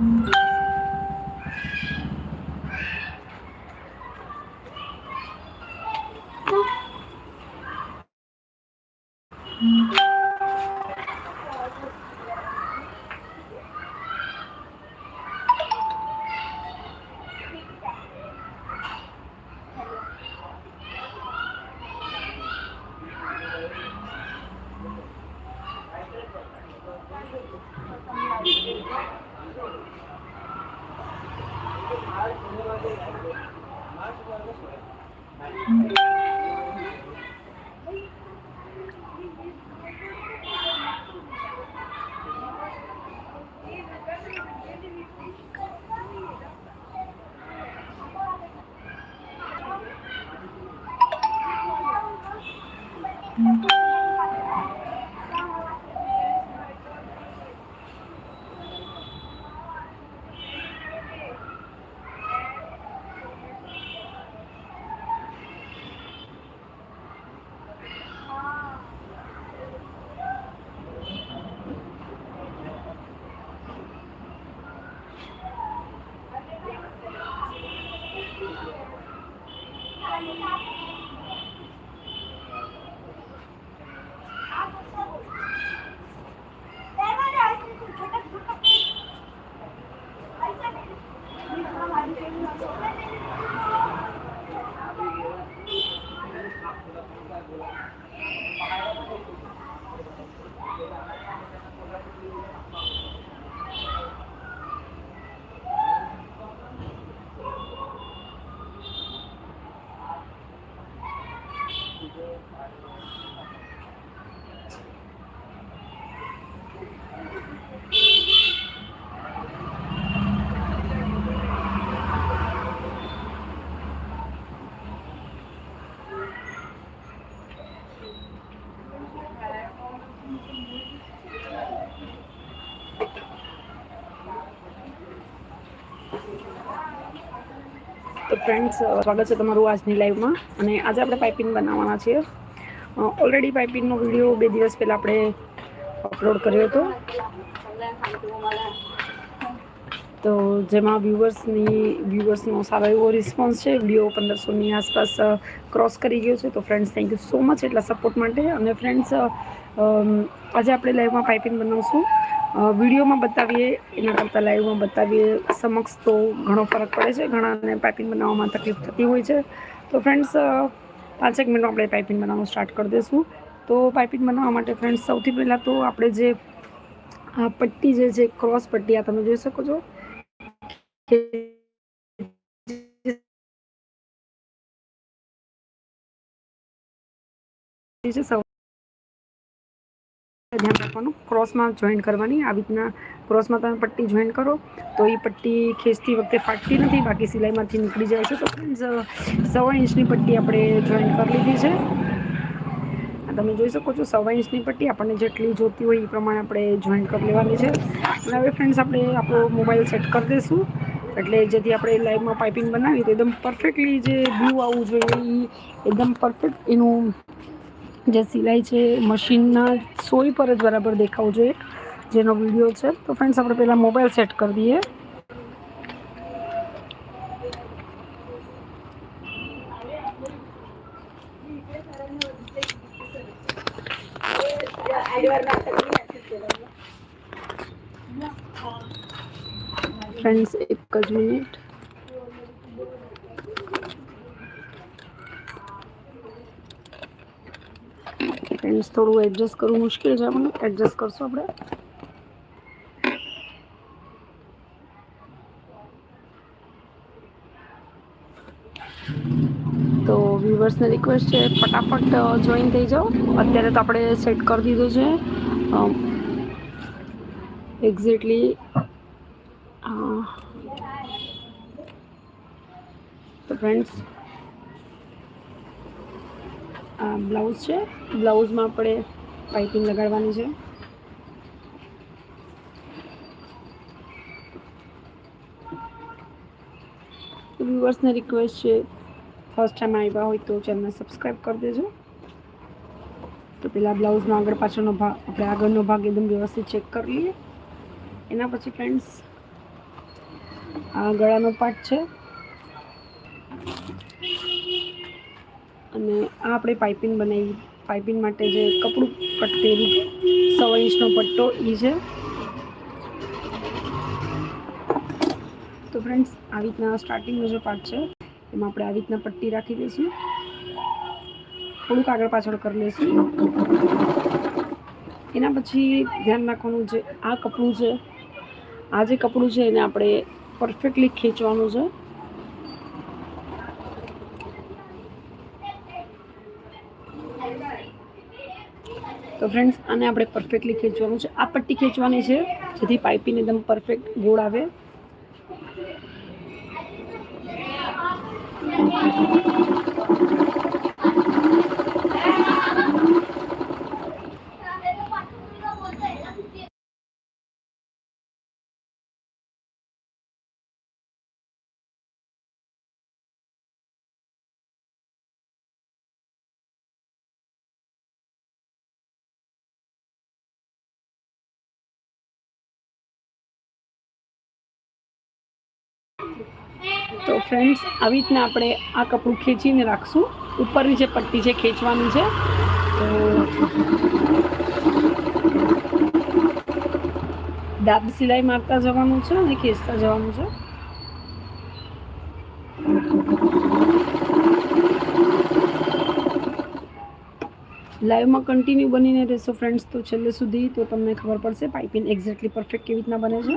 Mm-hmm. તો friends સ્વાગત છે તમારું આજની લાઈવમાં અને આજે આપણે પાઇપિંગ બનાવવાના છીએ. ઓલરેડી પાઇપિંગનો વીડિયો બે દિવસ પહેલાં આપણે અપલોડ કર્યો હતો. તો જેમાં વ્યુઅર્સની વ્યુઅર્સનો સારો એવો રિસ્પોન્સ છે. વીડિયો પંદરસોની આસપાસ ક્રોસ કરી ગયો છે. તો friends thank you so much એટલા સપોર્ટ માટે. અને ફ્રેન્ડ્સ આજે આપણે લાઈવમાં પાઇપિંગ બનાવશું. વિડીયોમાં બતાવીએ, એના કરતાં લાઈવમાં બતાવીએ. સમક્ષ તો ઘણો ફરક પડે છે. ઘણાને પાઇપિંગ બનાવવામાં તકલીફ થતી હોય છે. તો ફ્રેન્ડ્સ પાંચેક મિનિટમાં આપણે પાઇપિંગ બનાવવાનું સ્ટાર્ટ કરી દઈશું તો પાઇપિંગ બનાવવા માટે ફ્રેન્ડ્સ સૌથી પહેલાં તો આપણે જે, આ પટ્ટી જે છે ક્રોસ પટ્ટી, આ તમે જોઈ શકો છો. છે સૌ ધ્યાન રાખવાનું. ક્રોસમાં જોઈન્ટ કરવાની. આવી રીતના ક્રોસમાં તમે પટ્ટી જોઈન્ટ કરો, તો એ પટ્ટી ખેંચતી વખતે ફાટતી નથી, બાકી સિલાઈમાંથી નીકળી જાય છે. તો ફ્રેન્ડ્સ સવા ઇંચની પટ્ટી આપણે જોઈન્ટ કરી લીધી છે. તમે જોઈ શકો છો, સવા ઇંચની પટ્ટી આપણને જેટલી જોતી હોય એ પ્રમાણે આપણે જોઈન્ટ કરી લેવાની છે. અને હવે ફ્રેન્ડ્સ આપણે આપણો મોબાઈલ સેટ કરી દઈશું. એટલે જેથી આપણે લાઈવમાં પાઇપિંગ બનાવી તો એકદમ પરફેક્ટલી જે વ્યૂ આવવું જોઈએ એ એકદમ પરફેક્ટ એનું જે સિલાઈ છે મશીનના સોય પર જ બરાબર દેખાવું જોઈએ, જેનો વીડિયો છે. તો ફ્રેન્ડ્સ આપણે પહેલાં મોબાઈલ સેટ કરી દઈએ. ફ્રેન્ડ્સ એક જ મિનિટ ફ્રેન્ડ્સ થોડું એડજસ્ટ કરવું મુશ્કેલ છે મને એડજસ્ટ કરશું આપણે. તો વ્યુવર્સને રિક્વેસ્ટ છે, ફટાફટ જોઈન થઈ જાઓ. અત્યારે તો આપણે સેટ કરી દીધું છે. એક્ઝેક્ટલી ફ્રેન્ડ્સ આ બ્લાઉઝ છે. બ્લાઉઝમાં આપણે પાઇપિંગ લગાડવાની છે. વ્યુઅર્સને રિક્વેસ્ટ છે ફર્સ્ટ ટાઈમ આવ્યા હોય તો ચેનલ સબસ્ક્રાઈબ કરી દેજો. તો પેલા બ્લાઉઝનો આગળ પાછળનો ભાગ આપણે આગળનો ભાગ એકદમ વ્યવસ્થિત ચેક કરી લઈએ. એના પછી ફ્રેન્ડ્સ આ ગળાનો પાર્ટ છે. અને આપણે પાઇપિંગ બનાવી, પાઇપિંગ માટે જે કપડું કટ કર્યું સવા ઇંચનો પટ્ટો એ છે. તો ફ્રેન્ડ્સ આવી રીતના સ્ટાર્ટિંગનો જે પાર્ટ છે, એમાં આપણે આવી રીતના પટ્ટી રાખી દઈશું. થોડુંક આગળ પાછળ કરી લઈશું. એના પછી ધ્યાન રાખવાનું છે આ કપડું છે, આ જે કપડું છે એને આપણે પરફેક્ટલી ખેંચવાનું છે. તો ફ્રેન્ડ્સ આને આપણે પરફેક્ટલી ખેંચવાનું છે. આ પટ્ટી ખેંચવાની છે, જેથી પાઇપિંગ એકદમ પરફેક્ટ ગોળ આવે. તો ફ્રેન્ડ્સ આવી રીતના આપણે આ કપડું ખેંચીને રાખશું. ઉપરની જે પટ્ટી છે, ખેંચવાની છે. તો દાબ સિલાઈ મારતા જવાનું છે અને ખેંચતા જવાનું છે. લાઈવમાં કન્ટિન્યુ બનીને રહેશો ફ્રેન્ડ્સ તો છેલ્લે સુધી તો તમને ખબર પડશે પાઇપિંગ એક્ઝેક્ટલી પરફેક્ટ કેવી રીતના બને છે.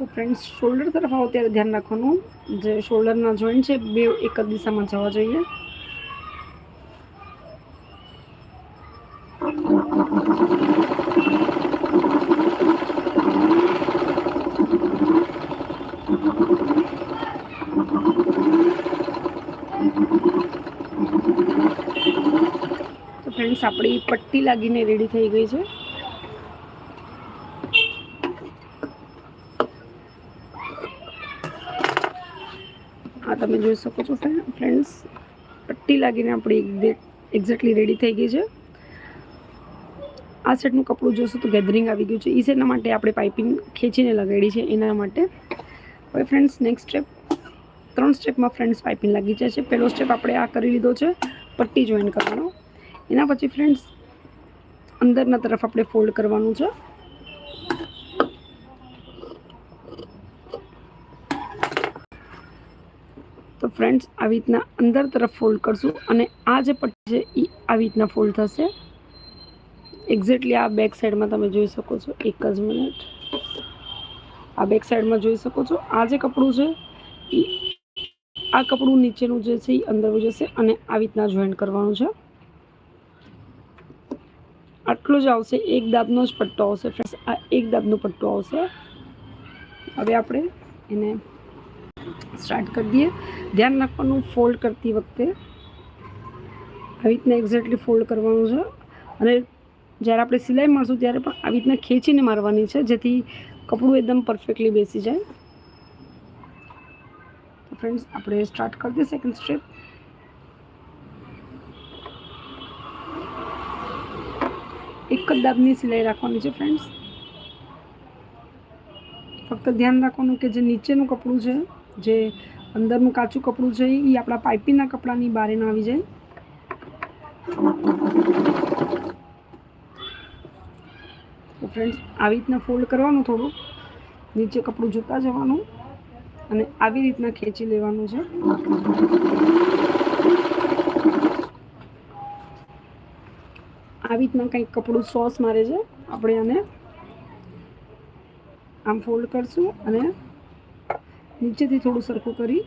તો ફ્રેન્ડ્સ તરફ ત્યારે ધ્યાન રાખવાનું. જે શોલ્ડરના જોઈન્ટ છે, બે એક જ દિશામાં જવા જોઈએ. તો ફ્રેન્ડ્સ આપણી પટ્ટી લાગીને રેડી થઈ ગઈ છે આ જોઈ શકો છો ફ્રેન્ડ્સ, પટ્ટી લાગીને આપણી એક્ઝેક્ટલી રેડી થઈ ગઈ છે. આ સેટનું કપડું જોશો તો ગેધરિંગ આવી ગયું છે. એ સેટના માટે આપણે પાઇપિંગ ખેંચીને લગાડી છે, એના માટે. હવે ફ્રેન્ડ્સ નેક્સ્ટ સ્ટેપ ત્રણ સ્ટેપમાં ફ્રેન્ડ્સ પાઇપિંગ લાગી જાય છે. પહેલો સ્ટેપ આપણે આ કરી લીધો છે, પટ્ટી જોઈન કરવાનો. એના પછી ફ્રેન્ડ્સ, અંદરના તરફ આપણે ફોલ્ડ કરવાનું છે. ફ્રેન્ડ્સ આવી રીતના અંદર તરફ ફોલ્ડ કરશું અને આ જે પટ્ટી છે એ આવી રીતના ફોલ્ડ થશે. એક્ઝેક્ટલી આ બેક સાઈડમાં તમે જોઈ શકો છો, એક જ મિનિટ આ બેક સાઈડમાં જોઈ શકો છો, આ જે કપડું છે એ આ કપડું નીચેનું જે છે એ અંદર જશે અને આવી રીતના જોઈન્ટ કરવાનું છે. આટલું જ આવશે, એક દાબનો જ પટ્ટો આવશે ફ્રેન્ડ્સ આ એક દાબનો પટ્ટો આવશે. હવે આપણે એને સ્ટાર્ટ કરી દઈએ. ધ્યાન રાખવાનું ફોલ્ડ કરતી વખતે. આવી રીતના એક્ઝેક્ટલી ફોલ્ડ કરવાનું છે. અને જ્યારે આપણે સિલાઈ મારશું ત્યારે પણ આવી રીતના ખેંચીને મારવાની છે, જેથી કપડું એકદમ પરફેક્ટલી બેસી જાય. તો ફ્રેન્ડ્સ આપણે સ્ટાર્ટ કરી દઈએ સેકન્ડ સ્ટેપ એક જ દાબની સિલાઈ રાખવાની છે ફ્રેન્ડ્સ ફક્ત ધ્યાન રાખવાનું કે જે નીચેનું કપડું છે જે અંદરનું કાચું કપડું છે એ આપણા પાઇપિંગના કપડાની બારે આવી જાય. તો ફ્રેન્ડ્સ આવી રીતના ફોલ્ડ કરવાનું થોડું. નીચે કપડું જોતા જવાનું અને આવી રીતના ખેંચી લેવાનું છે. આવી રીતના કંઈક કપડું સોસ મારે છે. આપણે આને આમ ફોલ્ડ કરશું અને નીચેથી થોડું સરખું કરી.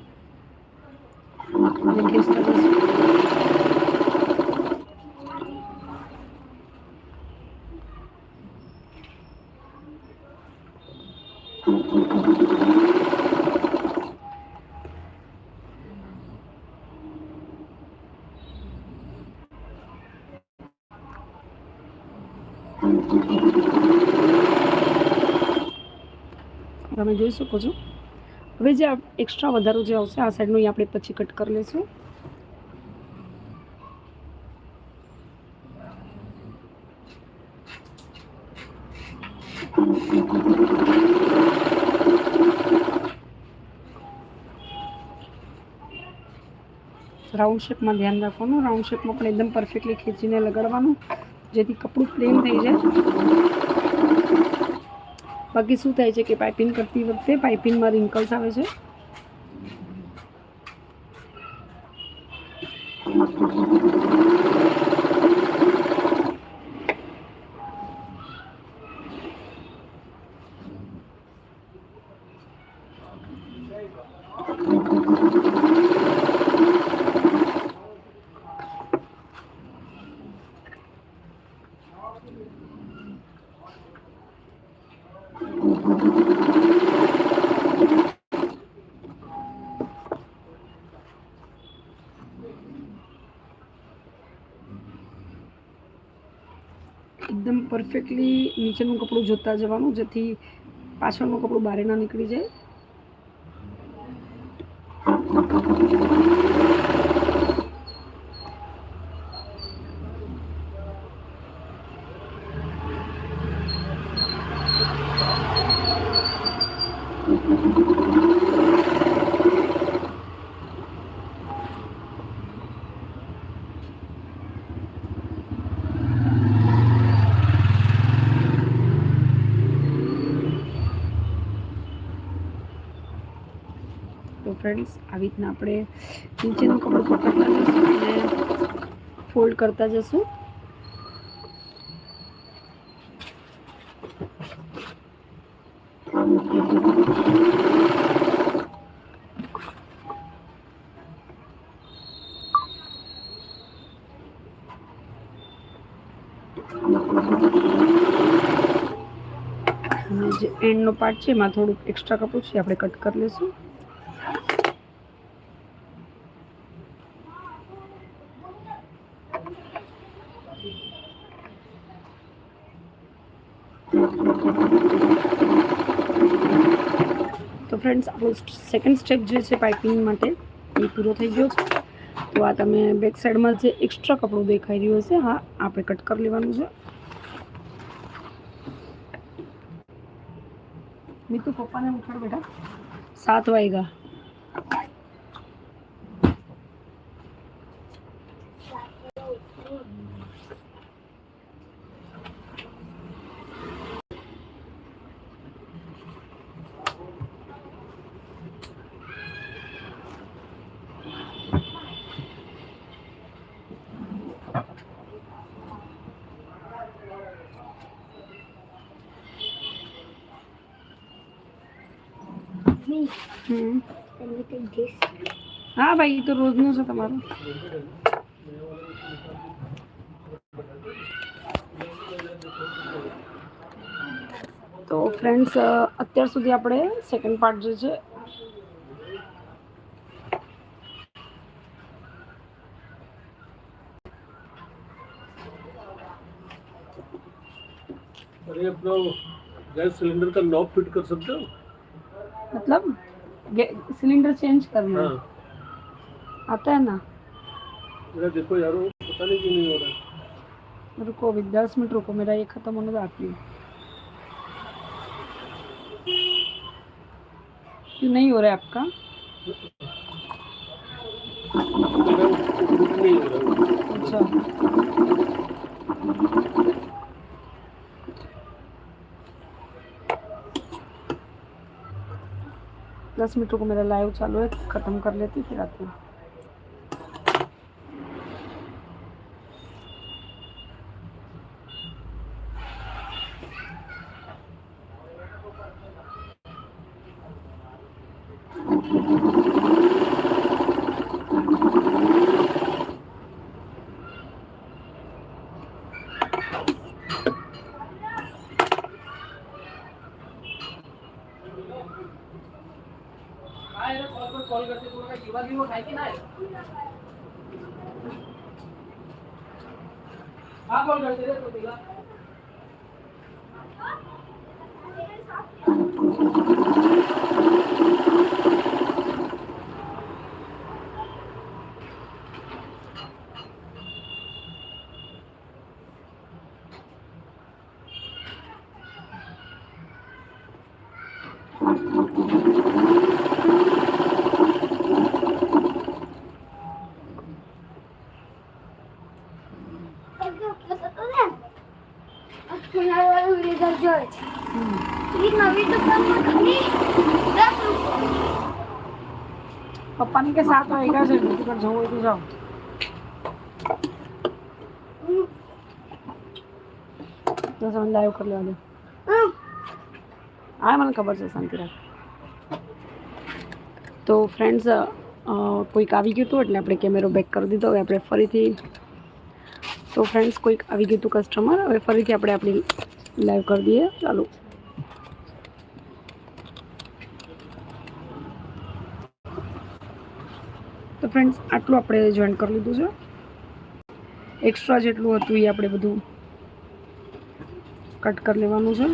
તમે જોઈ શકો છો. હવે જે એક્સ્ટ્રા વધારો જે આવશે, આ સાઈડનું એ આપણે પછી કટ કરી લઈશું. રાઉન્ડ શેપમાં ધ્યાન રાખવાનું. રાઉન્ડ શેપમાં પણ એકદમ પરફેક્ટલી ખેંચીને લગાડવાનું, જેથી કપડું પ્લેન થઈ જાય. બાકી શું થાય છે કે પાઇપિંગ કરતી વખતે પાઇપિંગમાં રિંકલ્સ આવે છે? એકદમ પરફેક્ટલી નીચેનું કપડું જોતા જવાનું જેથી પાછળનું કપડું બહાર ના નીકળી જાય. ફ્રેન્ડ્સ આવી રીતના આપણે નીચેનું કપડું પકડતા જઈશું અને ફોલ્ડ કરતા જશું. જે એન્ડનો પાર્ટ છે, એમાં થોડુંક એક્સ્ટ્રા કપડું છે આપણે કટ કરી લઈશું તો ફ્રેન્ડ્સ, આપણો સેકન્ડ સ્ટેપ જે છે પાઇપિંગ માટે, એ પૂરો થઈ ગયો છે. તો આ તમે બેક સાઈડમાં જે એક્સ્ટ્રા કપડું દેખાઈ રહ્યું હશે, હા, આપણે કટ કરી લેવાનું છે. મીતુ પપ્પાને ઉઠાડ બેટા. સાત વાગ્યા. હા ભાઈ એ તો રોજનું છે તમારું તો ફ્રેન્ડ્સ અત્યાર સુધી આપણે સેકન્ડ પાર્ટ જે છે अरे अपना वो गैस सिलेंडर का नॉब फिट कर सकते हो मतलब गे- सिलेंडर चेंज करना है हाँ आता है ना? मेरा देखो यार पता नहीं क्यों नहीं हो रहा है। रुको अभी दस मिनट रुको मेरा ये खत्म होने आती हूँ। क्यों नहीं हो रहा है आपका? अच्छा। दस मिनट को मेरा लाइव चालू है ख़त्म कर लेती फिर आती हूँ। પપ્પાની કે સાત વાગ્યા છે, બીજું પણ જવું હોય તો જાઓ. તો લાઈવ કરી લેવા દો હમ. હા મને ખબર છે, શાંતિ તો ફ્રેન્ડ્સ કોઈક આવી ગયું હતું એટલે આપણે કેમેરો બેક કરી દીધો. હવે આપણે ફરીથી, તો ફ્રેન્ડ્સ કોઈક આવી ગયું હતું કસ્ટમર હવે ફરીથી આપણે આપણી લાઈવ કરી દઈએ. ચાલો. તો ફ્રેન્ડ્સ આટલું આપણે જોઈન કરી લીધું છે. એક્સ્ટ્રા જેટલું હતું એ આપણે બધું કટ કરી લેવાનું છે.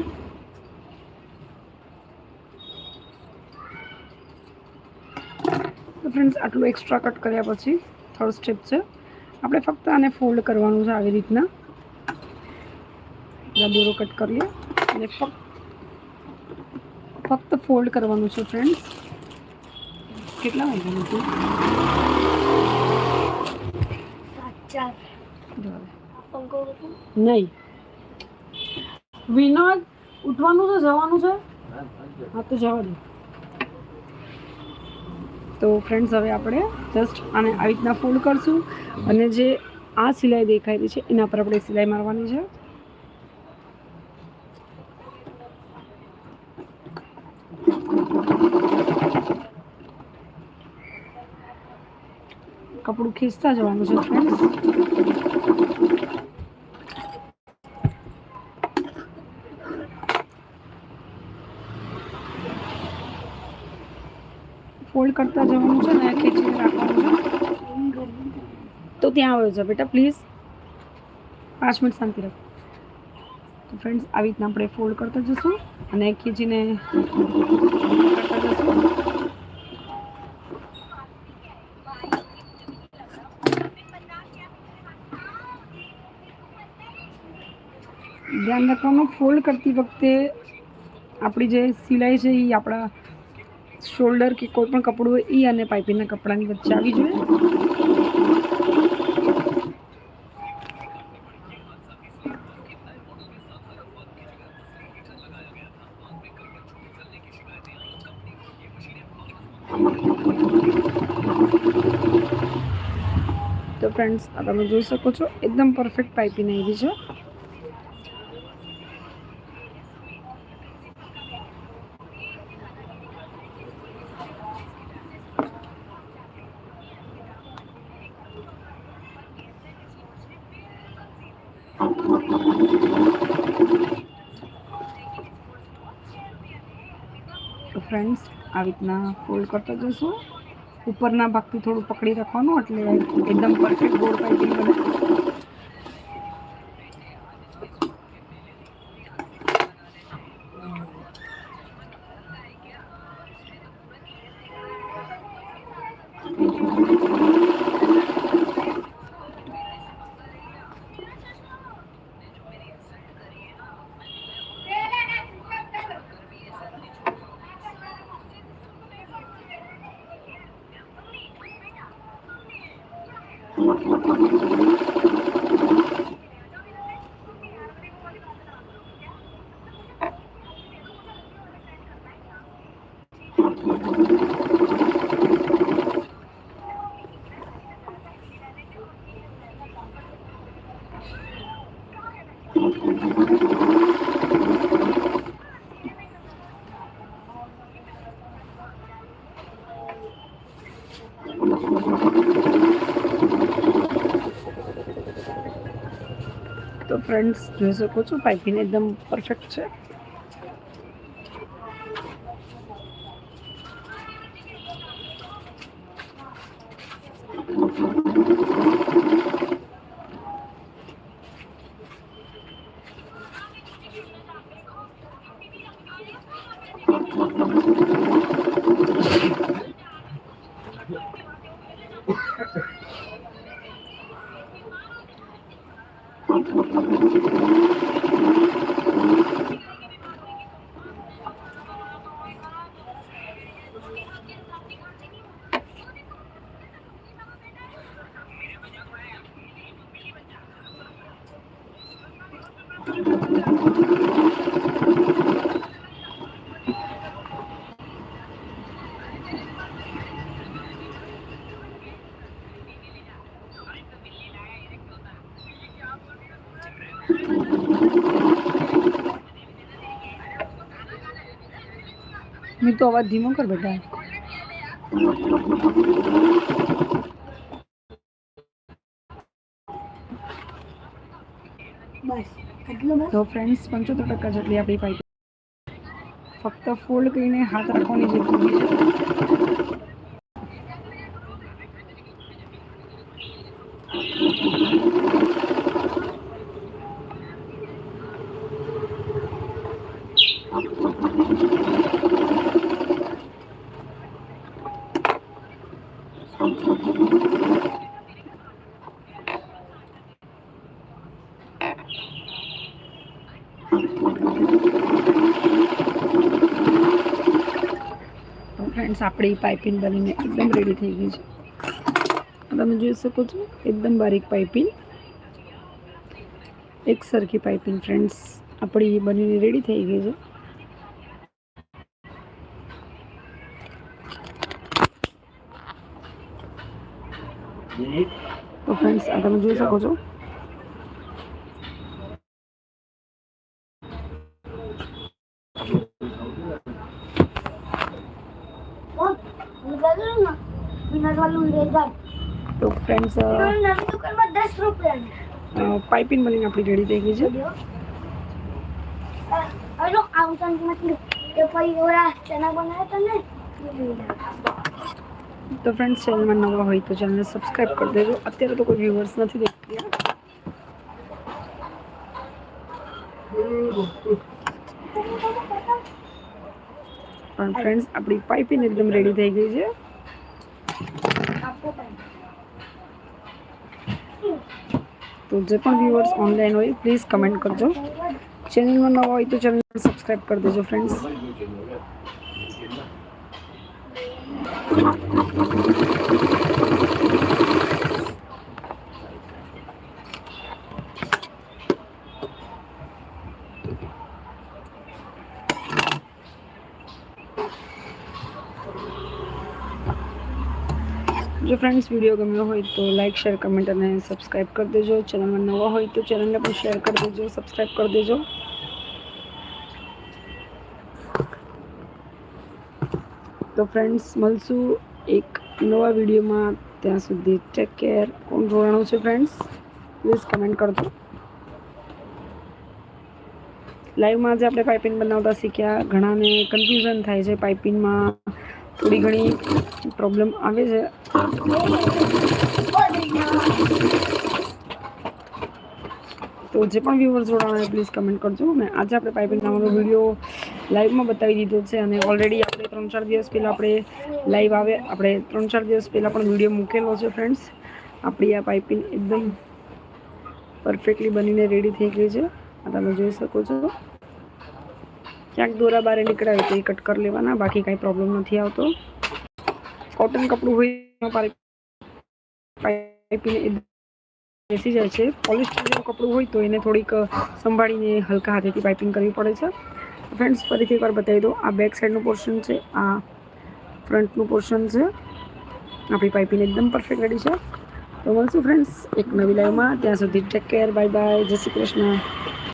ફ્રેન્ડ્સ આટલું એક્સ્ટ્રા કટ કર્યા પછી થર્ડ સ્ટેપ છે. આપણે ફક્ત આને ફોલ્ડ કરવાનું છે આવી રીતના. દોરો કટ કરી લે અને ફક્ત ફક્ત ફોલ્ડ કરવાનું છે ફ્રેન્ડ્સ કેટલા વાગ્યાનું હતું. નહીં. વિનોદ ઉઠવાનું છે જવાનું છે? હા તો જવા દે. તો ફ્રેન્ડ્સ હવે આપણે જસ્ટ આને આવી રીતના ફોલ્ડ કરશું અને જે આ સિલાઈ દેખાઈ રહી છે, એના પર આપણે સિલાઈ મારવાની છે. કપડું ખીચતા જવાનું છે ફ્રેન્ડ્સ ફોલ્ડ કરતા જવાનું છે ને ખેંચીને રાખવાનું છે. તો ત્યાં આવ્યો છે બેટા પ્લીઝ પાંચ મિનિટ શાંતિ રાખો. તો ફ્રેન્ડ્સ આવી રીતના આપણે ફોલ્ડ કરતા જશું અને ખેંચીને કરતા જશું ધ્યાન રાખવાનું. ફોલ્ડ કરતી વખતે આપણી જે સિલાઈ છે એ આપણા શોલ્ડર કે કોઈ પણ કપડું હોય એ અને પાઇપિંગના કપડાની વચ્ચે આવી જોઈએ. તો ફ્રેન્ડ્સ આ તમે જોઈ શકો છો, એકદમ પરફેક્ટ પાઇપિંગ આવી છે તો ફ્રેન્ડ્સ આવી રીતના ફોલ્ડ કરતા જશું. ઉપરના ભાગથી થોડું પકડી રાખવાનું, એટલે એકદમ પરફેક્ટ ગોળ પાઇપિંગ બને. 何ですかね? ફ્રેન્ડ્સ જોઈ શકો છો પાઇપિંગ એકદમ પરફેક્ટ છે મેં તો અવાજ ધીમો કર બેટા. તો ફ્રેન્ડ્સ પંચોતેર ટકા જેટલી આપણી પાઈ ફક્ત ફોલ્ડ કરીને હાથ રાખવાની જરૂર છે. ફ્રેન્ડ્સ આપણી પાઇપિંગ બનીને એકદમ રેડી થઈ ગઈ છે. તમે જોઈ શકો છો, એકદમ બારીક પાઇપિંગ એક સરખી પાઇપિંગ ફ્રેન્ડ્સ આપણી બનીને રેડી થઈ ગઈ છે તો ફ્રેન્ડ્સ આ તમે જોઈ શકો છો. તો ફ્રેન્ડ્સ પાઇપિંગ બનીને આપણી રેડી થઈ ગઈ છે. આવું ચના બનાવ્યા હતા ને? તો ફ્રેન્ડ્સ ચેનલમાં નવા હોય તો ચેનલને સબસ્ક્રાઈબ કરી દેજો અત્યારે તો કોઈ વ્યુઅર્સ નથી દેખતી પણ ફ્રેન્ડ્સ આપણી પાઇપિંગ એકદમ રેડી થઈ ગઈ છે આપો ટાઈમ તો જે પણ વ્યુઅર્સ ઓનલાઈન હોય પ્લીઝ કમેન્ટ કરજો ચેનલમાં નવા હોય તો ચેનલને સબસ્ક્રાઈબ કરી દેજો ફ્રેન્ડ્સ જો ફ્રેન્ડ્સ વીડિયો ગમ્યો હોય તો લાઇક શેર કમેન્ટ અને સબસ્ક્રાઈબ કરી દેજો ચેનલમાં નવા હોય તો ચેનલને પણ શેર કરી દેજો સબસ્ક્રાઈબ કરી દેજો તો ફ્રેન્ડ્સ મળશું એક નવા વિડીયોમાં ત્યાં સુધી ટેક કેર કોણ જોડાણું છે ફ્રેન્ડ્સ પ્લીઝ કમેન્ટ કરજો. લાઈવમાં આજે આપણે પાઇપિંગ બનાવતા શીખ્યા. ઘણાને કન્ફ્યુઝન થાય છે પાઇપિંગમાં થોડી ઘણી પ્રોબ્લેમ આવે છે. તો જે પણ વ્યુઅર્સ જોડાણા પ્લીઝ કમેન્ટ કરજો. અને આજે આપણે પાઇપિંગ નામનો વીડિયો લાઈવમાં બતાવી દીધો છે અને ઓલરેડી આપણે ત્રણ ચાર દિવસ પહેલાં આપણે લાઈવ આવે, આપણે ત્રણ ચાર દિવસ પહેલાં પણ વીડિયો મૂકેલો છે ફ્રેન્ડ્સ આપણી આ પાઇપિંગ એકદમ પરફેક્ટલી બનીને રેડી થઈ ગઈ છે. આ તમે જોઈ શકો છો. ક્યાંક દોરા બારે નીકળાય તો એ કટ કરી લેવાના, બાકી કાંઈ પ્રોબ્લેમ નથી આવતો. કોટન કપડું હોય પાઇપિંગ બેસી જાય છે. પોલિસ્ટરનું કપડું હોય તો એને થોડીક સંભાળીને હલકા હાથેથી પાઇપિંગ કરવી પડે છે. ફ્રેન્ડ્સ ફરીથી એકવાર બતાવી દો આ બેક સાઈડનું પોર્શન છે, આ ફ્રન્ટનું પોર્શન છે. આપણી પાઇપિંગ એકદમ પરફેક્ટ રેડી છે. તો મળશું ફ્રેન્ડ્સ એક નવી લાઈવમાં ત્યાં સુધી ટેક કેર બાય બાય જય શ્રી કૃષ્ણ.